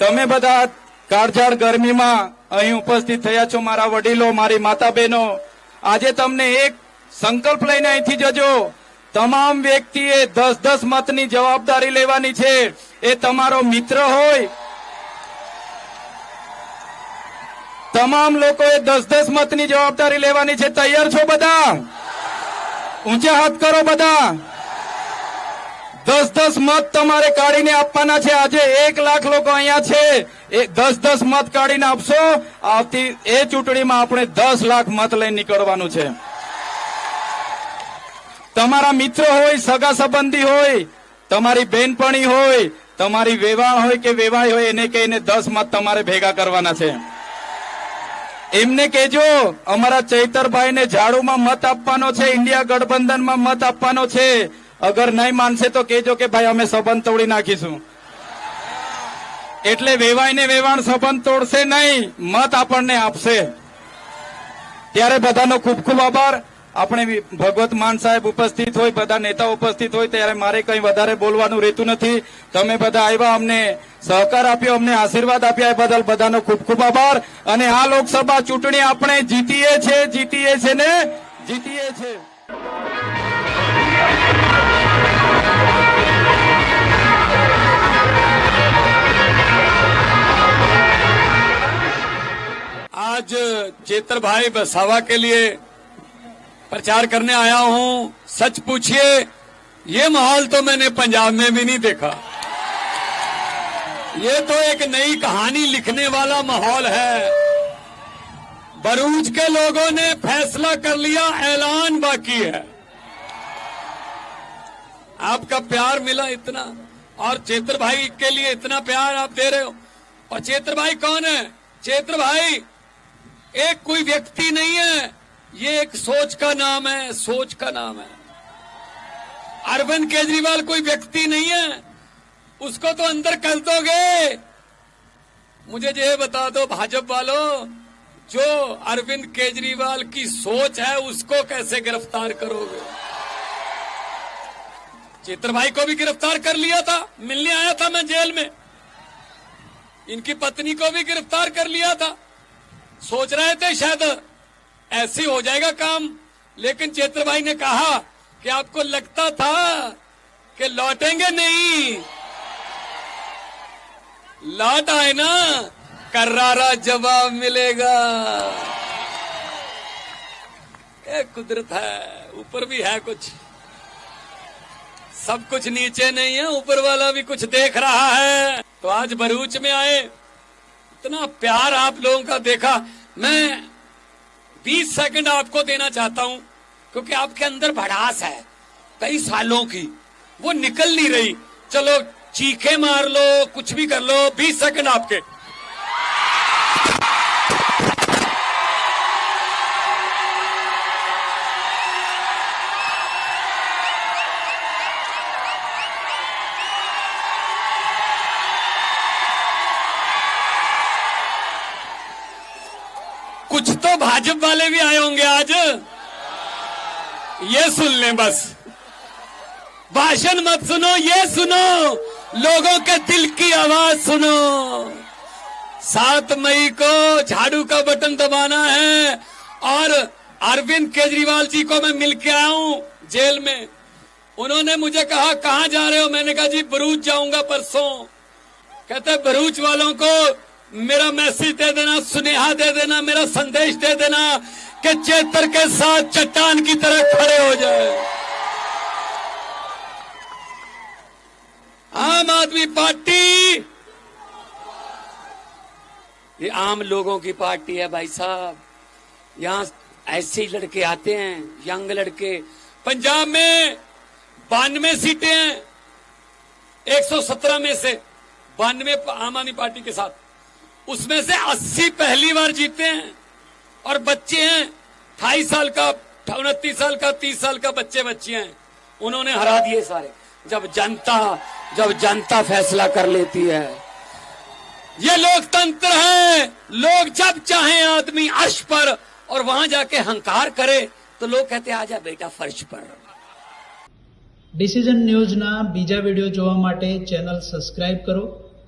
તમે બધા કાળઝાળ ગરમીમાં અહીં ઉપસ્થિત થયા છો, મારા વડીલો, મારી માતા બહેનો આજે તમને એક સંકલ્પ લઈને અહીંથી જજો. તમામ વ્યક્તિએ દસ દસ મતની જવાબદારી લેવાની છે. એ તમારો મિત્ર હોય. તમામ લોકોએ દસ દસ મતની જવાબદારી લેવાની છે. તૈયાર છો બધા? ઊંચા હાથ કરો બધા. દસ દસ મત તમારે કાઢીને આપવાના છે. આજે એક લાખ લોકો અહીંયા છે. એ દસ દસ મત કાઢીને આપશો. આવતી એ ચૂંટણીમાં આપણે દસ લાખ મત લઈને નીકળવાનું છે. તમારા મિત્રો હોય, સગા સંબંધી હોય, તમારી બેનપણી હોય, તમારી વેવાણ હોય કે વેવાય હોય, એને કહીને દસ મત તમારે ભેગા કરવાના છે. એમને કેજો અમારા ચૈતરભાઈને ઝાડુમાં મત આપવાનો છે, ઇન્ડિયા ગઠબંધનમાં મત આપવાનો છે. અગર નહીં માનશે તો કેજો કે ભાઈ, અમે સંબંધ તોડી નાખીશું. એટલે વેવાય ને વેવાણ સંબંધ તોડશે નહીં, મત આપણને આપશે. ત્યારે બધાનો ખૂબ ખૂબ આભાર. આપણે ભગવત માન સાહેબ ઉપસ્થિત હોય, બધા નેતા ઉપસ્થિત હોય, ત્યારે મારે કંઈ વધારે બોલવાનું રહેતું નથી. તમે બધા આવ્યા, અમને સહકાર આપ્યો, અમને આશીર્વાદ આપ્યા એ બદલ બધાનો ખૂબ ખૂબ આભાર. અને આ લોકસભા ચૂંટણી આપણે જીતીએ છે જીતીએ છે ને? જીતીએ છે. चेतर भाई बसावा के लिए प्रचार करने आया हूँ। सच पूछिए, ये माहौल तो मैंने पंजाब में भी नहीं देखा। ये तो एक नई कहानी लिखने वाला माहौल है। बरूच के लोगों ने फैसला कर लिया, ऐलान बाकी है। आपका प्यार मिला इतना, और चेत्र भाई के लिए इतना प्यार आप दे रहे हो। और चेत्र भाई कौन है? चेत्र भाई एक कोई व्यक्ति नहीं है। ये एक सोच का नाम है, सोच का नाम है। अरविंद केजरीवाल कोई व्यक्ति नहीं है। उसको तो अंदर कर दोगे। मुझे ये बता दो भाजपा वालों, जो अरविंद केजरीवाल की सोच है, उसको कैसे गिरफ़्तार करोगे? चित्र भाई को भी गिरफ़्तार कर लिया था, मिलने आया था मैं जेल में। इनकी पत्नी को भी गिरफ़्तार कर लिया था। सोच रहे थे शायद ऐसे हो जाएगा काम, लेकिन चेत्र भाई ने कहा कि आपको लगता था कि लौटेंगे नहीं। लौट आए ना, करारा जवाब मिलेगा। कुदरत है, ऊपर भी है कुछ। सब कुछ नीचे नहीं है, ऊपर वाला भी कुछ देख रहा है। तो आज भरूच में आए। इतना प्यार आप लोगों का देखा, मैं 20 सेकंड आपको देना चाहता हूँ, क्योंकि आपके अंदर भड़ास है, कई सालों की। वो निकल नहीं रही। चलो, चीखे मार लो, कुछ भी कर लो 20 सेकंड आपके। कुछ तो भाजपा वाले भी आए होंगे आज। ये सुन लें बस। भाषण मत सुनो, ये सुनो। लोगों के दिल की आवाज़ सुनो। सात मई को झाड़ू का बटन दबाना है और अरविंद केजरीवाल जी को मैं मिल के आया हूँ जेल में। उन्होंने मुझे कहा, कहाँ जा रहे हो? मैंने कहा, जी, भरूच जाऊँगा परसों। कहते भरूच वालों को मेरा मैसेज दे देना, सुनेहा दे देना, मेरा संदेश दे देना कि चेतर के साथ चट्टान की तरह खड़े हो जाए। आम आदमी पार्टी। ये आम लोगों की पार्टी है भाई साहब। यहाँ ऐसे लड़के आते हैं, यंग लड़के। पंजाब में बानवे सीटें हैं। 117 में से बानवे आम आदमी पार्टी के साथ। उसमें से 80 पहली बार जीते हैं और बच्चे हैं अठाईस साल का उनतीस साल का तीस साल का बच्चे बच्चे हैं उन्होंने हरा दिए सारे जब जनता जब जनता फैसला कर लेती है ये लोकतंत्र है लोग जब चाहे आदमी अर्श पर और वहां जाके हंकार करे तो लोग कहते आजा बेटा फर्श पर ડિસિઝન ન્યૂઝના બીજા વિડીયો જોવા માટે ચેનલ સબસ્ક્રાઇબ કરો